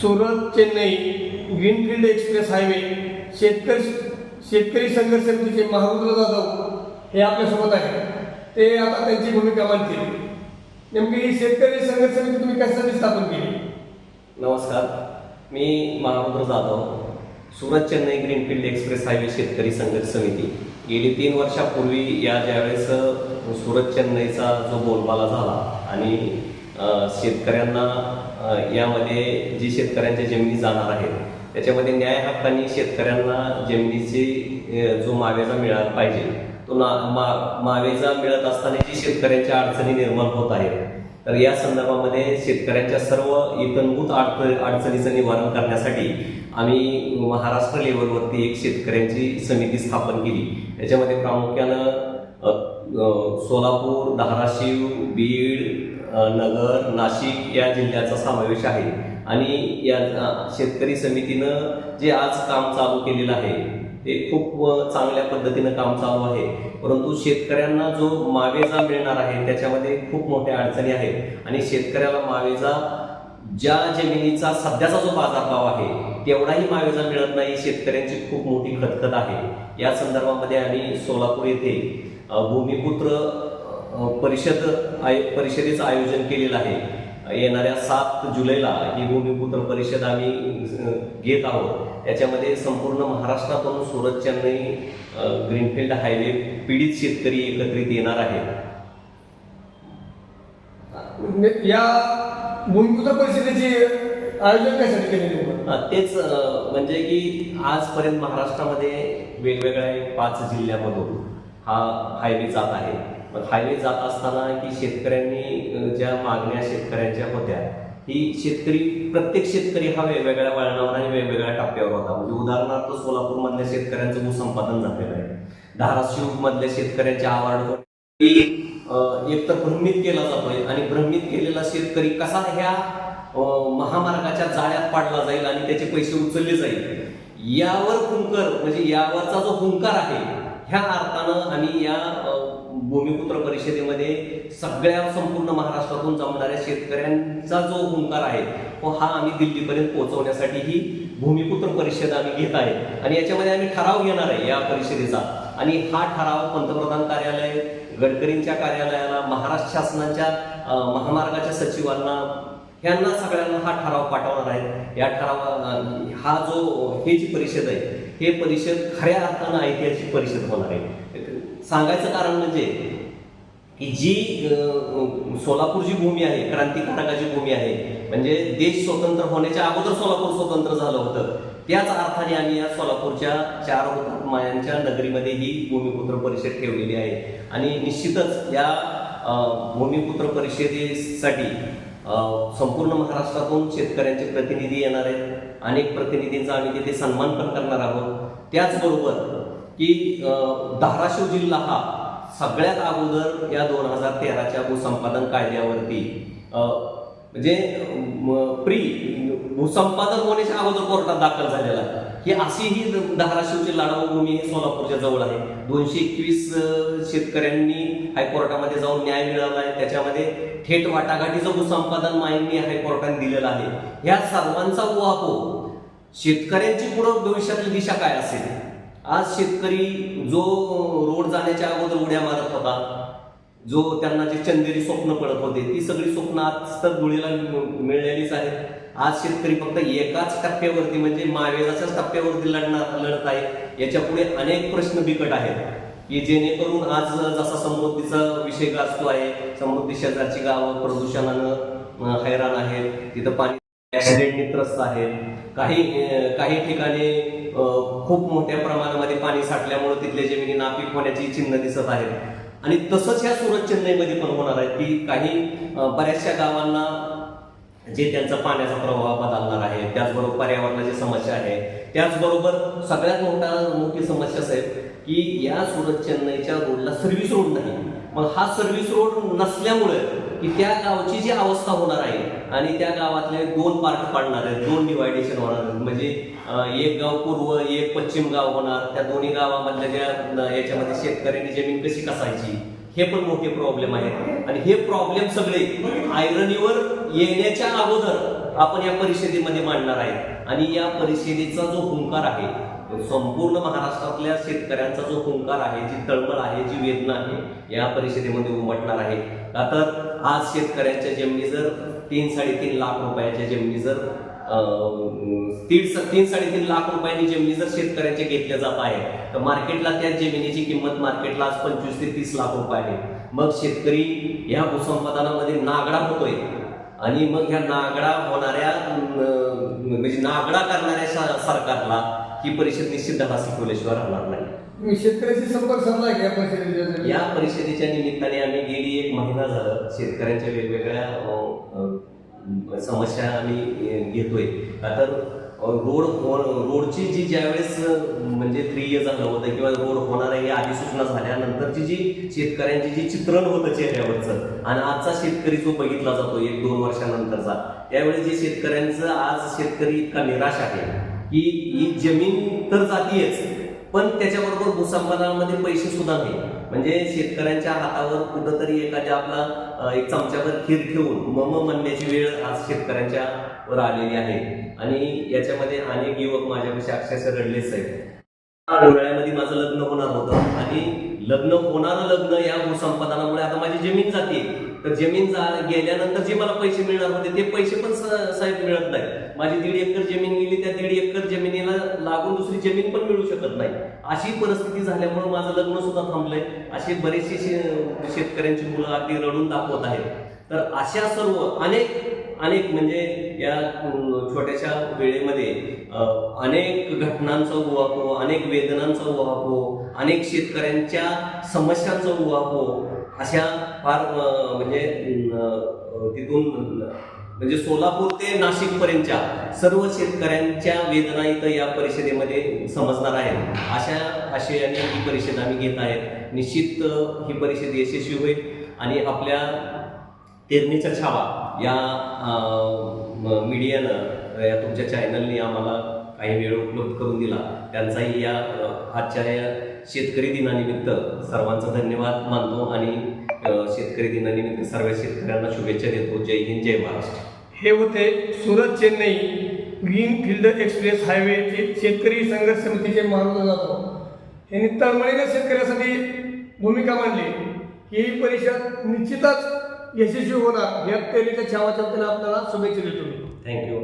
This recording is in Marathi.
Surat Chennai greenfield express highway शेतकरी शेतकरी संघर्ष समितीचे महारुद्र जाधव हे आपल्यासोबत आहे ते आता त्यांची भूमिका मानतील नेमकी ही शेतकरी संघर्ष समिती तुम्ही कशासाठी स्थापन केली? नमस्कार. मी Maharudra Jadhav Surat Chennai greenfield express highway शेतकरी संघर्ष समिती. गेली तीन वर्षापूर्वी या ज्यावेळेस सुरत चेन्नईचा जो बोलबाला झाला आणि शेतकऱ्यांना यामध्ये जी शेतकऱ्यांच्या जमिनी जाणार आहेत त्याच्यामध्ये न्याय हक्काने शेतकऱ्यांना जमिनीची जो मावेजा मिळाला पाहिजे तो ना मा मावेजा मिळत असताना जी शेतकऱ्यांच्या अडचणी निर्माण होत आहेत तर या संदर्भामध्ये शेतकऱ्यांच्या सर्व इतंभूत अडच अडचणीचं निवारण करण्यासाठी आम्ही महाराष्ट्र लेवलवरती एक शेतकऱ्यांची समिती स्थापन केली. त्याच्यामध्ये प्रामुख्यानं सोलापूर धाराशिव बीड नगर नाशिक या जिल्ह्याचा समावेश आहे. आणि या शेतकरी समितीनं जे आज काम चालू केलेलं आहे ते खूप चांगल्या पद्धतीनं काम चालू आहे. परंतु शेतकऱ्यांना जो मावेजा मिळणार आहे त्याच्यामध्ये खूप मोठ्या अडचणी आहेत. आणि शेतकऱ्याला मावेजा ज्या जमिनीचा सध्याचा जो बाजारभाव आहे तेवढाही मावेजा मिळत नाही शेतकऱ्यांची खूप मोठी खतखत आहे. या संदर्भामध्ये आम्ही सोलापूर येथे भूमिपुत्र परिषद आय परिषदेचं आयोजन केलेलं आहे. येणाऱ्या सात जुलैला ही भूमिपुत्र परिषद आम्ही घेत आहोत. त्याच्यामध्ये संपूर्ण महाराष्ट्रातून सुरत चेन्नई ग्रीनफील्ड हायवे पीडित शेतकरी एकत्रित येणार आहेत. या भूमिपुत्र परिषदेची आयोजन कशासाठी केले नेमकं? अ, तेच म्हणजे की आजपर्यंत महाराष्ट्रामध्ये वेगवेगळ्या पाच जिल्ह्यामधून हा हायवे जात आहे. पण हायवे जात असताना की शेतकऱ्यांनी ज्या मागण्या शेतकऱ्यांच्या होत्या ही शेतकरी प्रत्येक शेतकरी हा वेगवेगळ्या वळणावर आणि वेगवेगळ्या टप्प्यावर होता. म्हणजे उदाहरणार्थ सोलापूरमधल्या शेतकऱ्यांचं भूसंपादन झालेलं आहे. धाराशिव मधल्या शेतकऱ्यांच्या आवाड एक तर भ्रमित केला जातोय आणि भ्रमित केलेला शेतकरी कसा ह्या महामार्गाच्या जाळ्यात पाडला जाईल आणि त्याचे पैसे उचलले जाईल. यावर हुंकर म्हणजे यावरचा जो हुंकार आहे ह्या अर्थानं आम्ही या भूमिपुत्र परिषदेमध्ये सगळ्या संपूर्ण महाराष्ट्रातून जमणाऱ्या शेतकऱ्यांचा जो हुंकार आहे तो हा आम्ही दिल्लीपर्यंत पोहोचवण्यासाठी ही भूमिपुत्र परिषद आम्ही घेत आहे. आणि याच्यामध्ये आम्ही ठराव घेणार आहे या परिषदेचा. आणि हा ठराव पंतप्रधान कार्यालय गडकरींच्या कार्यालयाला महाराष्ट्र शासनाच्या महामार्गाच्या सचिवांना ह्यांना सगळ्यांना हा ठराव पाठवणार आहे या ठराव हा जो हे जी परिषद आहे हे परिषद खऱ्या अर्थानं ऐतिहासिक परिषद होणार आहे. सांगायचं कारण म्हणजे की जी सोलापूरची भूमी आहे क्रांतिकारकाची भूमी आहे म्हणजे देश स्वतंत्र होण्याच्या अगोदर सोलापूर स्वतंत्र झालं होतं. त्याच अर्थाने आम्ही या सोलापूरच्या चार हुतात्मायांच्या नगरीमध्ये ही भूमिपुत्र परिषद ठेवलेली आहे. आणि निश्चितच या भूमिपुत्र परिषदेसाठी संपूर्ण महाराष्ट्रातून शेतकऱ्यांचे प्रतिनिधी येणार आहेत. अनेक प्रतिनिधींचा आम्ही तिथे सन्मान पण करणार आहोत. त्याचबरोबर की धाराशिव जिल्हा हा सगळ्यात अगोदर या दोन हजार तेराच्या भूसंपादन कायद्यावरती म्हणजे प्री भूसंपादन होण्याच्या अगोदर कोर्टात दाखल झालेला आहे. की अशी ही धाराशिवची लाडाऊ भूमी सोलापूरच्या जवळ आहे. दोनशे एकवीस शेतकऱ्यांनी हायकोर्टामध्ये जाऊन न्याय मिळवला आहे. त्याच्यामध्ये थेट वाटाघाटीचं भूसंपादन मायनी हायकोर्टाने दिलेलं आहे. या सर्वांचा उहापोह शेतकऱ्यांची पुढं भविष्यातली दिशा काय असेल? आज शेतकरी जो रोड जाण्याच्या अगोदर उड्या मारत होता जो त्यांना जे चंदेरी स्वप्न पडत होते ती सगळी स्वप्न आज तर धुळीला मिळलेलीच आहेत. आज शेतकरी फक्त एकाच टप्प्यावरती म्हणजे मावेजाच्याच टप्प्यावरती लढणार लढत आहे. याच्यापुढे अनेक प्रश्न बिकट आहेत. की जेणेकरून आज जसा समृद्धीचा विषय गाजतो आहे समृद्धी शेजारची गावं प्रदूषणानं हैराण आहेत. तिथं पाणी ऍक्सिडेंटने त्रस्त आहेत. काही काही ठिकाणी खूप मोठ्या प्रमाणामध्ये पाणी साठल्यामुळे तिथल्या जमिनी नापीक होण्याची चिन्ह दिसत आहेत. आणि तसंच ह्या सुरत चेन्नईमध्ये पण होणार आहे की काही बऱ्याचशा गावांना जे त्यांचा पाण्याचा प्रवाह बदलणार आहे त्याचबरोबर पर्यावरणाची समस्या आहे. त्याचबरोबर सगळ्यात मोठा मोठी समस्या साहेब की या सुरत चेन्नईच्या रोडला सर्व्हिस रोड नाही. मग हा सर्व्हिस रोड नसल्यामुळे की त्या गावची जी अवस्था होणार आहे आणि त्या गावातले दोन पार्ट पाडणार आहेत दोन डिवायडेशन होणार आहेत. म्हणजे एक गाव पूर्व एक पश्चिम गाव होणार. त्या दोन्ही गावामधल्या ज्या याच्यामध्ये शेतकऱ्यांनी जमीन कशी कसायची हे पण मोठे प्रॉब्लेम आहेत. आणि हे प्रॉब्लेम सगळे आयरनीवर येण्याच्या अगोदर आपण या परिषदेमध्ये मांडणार आहे आणि या परिषदेचा जो हुंकार आहे संपूर्ण महाराष्ट्रातल्या शेतकऱ्यांचा जो हुंकार आहे जी तळमळ आहे जी वेदना आहे या परिषदेमध्ये उमटणार आहे. का तर आज शेतकऱ्यांच्या जमिनी जर तीन साडेतीन लाख रुपयाच्या जमिनी जर तीन तीन साडेतीन लाख रुपयांनी जमिनी जर शेतकऱ्यांच्या घेतल्या जात आहे तर मार्केटला त्या जमिनीची किंमत मार्केटला आज पंचवीस ते तीस लाख रुपये आहे मग शेतकरी या भूसंपादनामध्ये नागडा होतोय. आणि मग ह्या नागडा होणाऱ्या म्हणजे नागडा करणाऱ्या सरकारला ही परिषद निश्चित धडा शिकवल्याशिवाय राहणार नाही. शेतकऱ्याशी संपर्क साधला या परिषदेच्या या परिषदेच्या निमित्ताने आम्ही गेली एक महिना झालं शेतकऱ्यांच्या वेगवेगळ्या समस्या आम्ही घेतोय. का तर रोड हो- रोडची जी ज्यावेळेस म्हणजे थ्री त्रिय झालं होतं किंवा रोड होणार आहे ही अधिसूचना झाल्यानंतरची जी शेतकऱ्यांची जी चित्रण होतं चेहऱ्यावरचं आणि आजचा शेतकरी जो बघितला जातो एक दोन वर्षानंतरचा त्यावेळेस जे शेतकऱ्यांचं आज शेतकरी इतका निराश आहे की ही जमीन तर जातीयच पण त्याच्याबरोबर भूसंपादनामध्ये पैसे सुद्धा नाही. म्हणजे शेतकऱ्यांच्या हातावर कुठंतरी एखाद्या आपला एक चमच्यावर खीर ठेवून मम म्हणण्याची वेळ आज शेतकऱ्यांच्या वर आलेली आहे. आणि याच्यामध्ये अनेक युवक माझ्यापेक्षा अक्षरशः रडलेच आहेत. डोळ्यामध्ये माझं लग्न होणार होतं आणि लग्न होणारं लग्न या भूसंपादनामुळे आता माझी जमीन जाते. तर जमीन जा गेल्यानंतर जे मला पैसे मिळणार होते ते पैसे पण स- साहेब मिळत नाही माझी दीड एकर जमीन गेली त्या दीड एकर जमिनीला लागून दुसरी जमीन पण मिळू शकत नाही. अशी परिस्थिती झाल्यामुळे माझं लग्न सुद्धा थांबलंय. असे बरेचसे शेतकऱ्यांची मुलं अगदी रडून दाखवत आहेत. तर अशा सर्व अनेक अनेक म्हणजे या छोट्याशा वेळेमध्ये अनेक घटनांचा उहापो अनेक वेदनांचा उहापो अनेक शेतकऱ्यांच्या समस्यांचा उहापो अशा फार म्हणजे तिथून म्हणजे सोलापूर ते नाशिकपर्यंतच्या सर्व शेतकऱ्यांच्या वेदना इथं या परिषदेमध्ये समजणार आहेत. अशा आशयाने ही परिषद आम्ही घेत आहेत. निश्चित ही परिषद यशस्वी होईल आणि आपल्या तेरणीचा छावा या मीडियानं या तुमच्या चॅनलनी आम्हाला काही वेळ उपलब्ध करून दिला. त्यांचाही या आजच्या या शेतकरी दिनानिमित्त सर्वांचा धन्यवाद मानतो आणि शेतकरी दिनानिमित्त सर्व शेतकऱ्यांना शुभेच्छा देतो. जय हिंद जय महाराष्ट्र. हे होते Surat Chennai green field express हायवेचे शेतकरी संघर्ष समितीचे मानलं जातो यांनी तळमळीने शेतकऱ्यासाठी भूमिका मांडली. ही परिषद निश्चितच यशस्वी होणार. या पेरणीच्या छावाच्या वतीने आपल्याला शुभेच्छा देतो थँक्यू